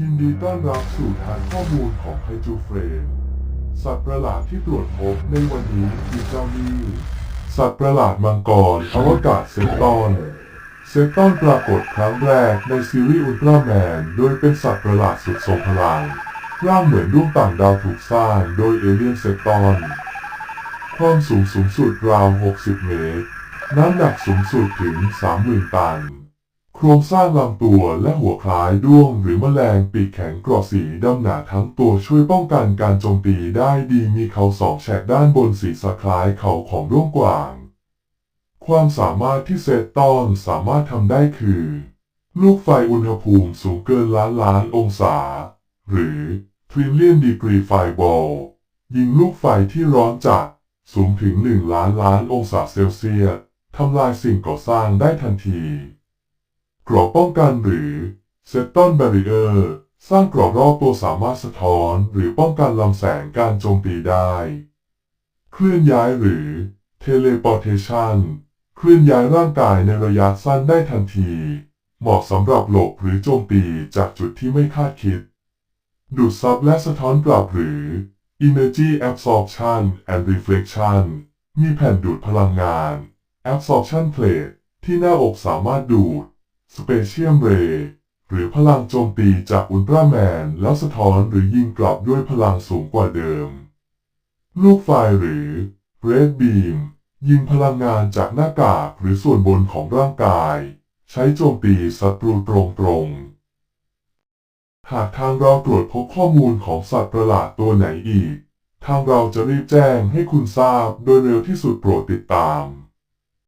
ยินดีต้อนรับสู่ฐานข้อมูลของไฮจูเฟรมสัตว์ประหลาดที่ตรวจพบในวันนี้คือเจ้านี่สัตว์ประหลาดมังกรอวกาศเซตตอนเซตตอนปรากฏครั้งแรกในซีรีส์อุลตร้าแมนโดยเป็นสัตว์ประหลาดสุดทรงพลังร่างเหมือนดวงต่างดาวถูกสร้างโดยเอเลี่ยนเซตตอนความสูงสูงสุดราว 60 เมตร น้ำหนักสูงสุดถึง 30,000 ตัน โครงสร้างลำตัวและหัวคล้ายด้วงหรือแมลงปีกแข็งกรอบสีดำหนาทั้งตัวช่วยป้องกันการโจมตีได้ดีมีเขาสองแฉกด้านบนศีรษะคล้ายเขาของด้วงกวาง ความสามารถที่เซตตอนสามารถทำได้คือ ลูกไฟอุณหภูมิสูงเกินล้านล้านองศา หรือ trillion degree fireball ยิงลูกไฟที่ร้อนจัดสูงถึง1ล้านล้านองศาเซลเซียสทำลายสิ่งก่อสร้างได้ทันที กรอบป้องกันหรือเซตตอนแบรีเออร์สร้างกรอบรอบตัวสามารถสะท้อนหรือป้องกันลำแสงการโจมตีได้ เคลื่อนย้ายหรือ Teleportation เคลื่อนย้ายร่างกายในระยะสั้นได้ทันที เหมาะสำหรับหลบหรือโจมตีจากจุดที่ไม่คาดคิด ดูดซับและสะท้อนกลับหรือ Energy Absorption and Reflection มีแผ่นดูดพลังงาน Absorption Plate ที่หน้าอกสามารถดูด Spatium Ray หรือพลังโจมตีจากอุลตร้าแมน แล้วสะท้อนหรือยิงกลับด้วยพลังสูงกว่าเดิม ลูกไฟหรือ Red Beam ยิงพลังงานจากหน้ากากหรือส่วนบนของร่างกาย ใช้โจมตีศัตรูตรงๆ หากทางเราตรวจพบข้อมูลของสัตว์ประหลาดตัวไหนอีก ทางเราจะรีบแจ้งให้คุณทราบโดยเร็วที่สุดโปรดติดตาม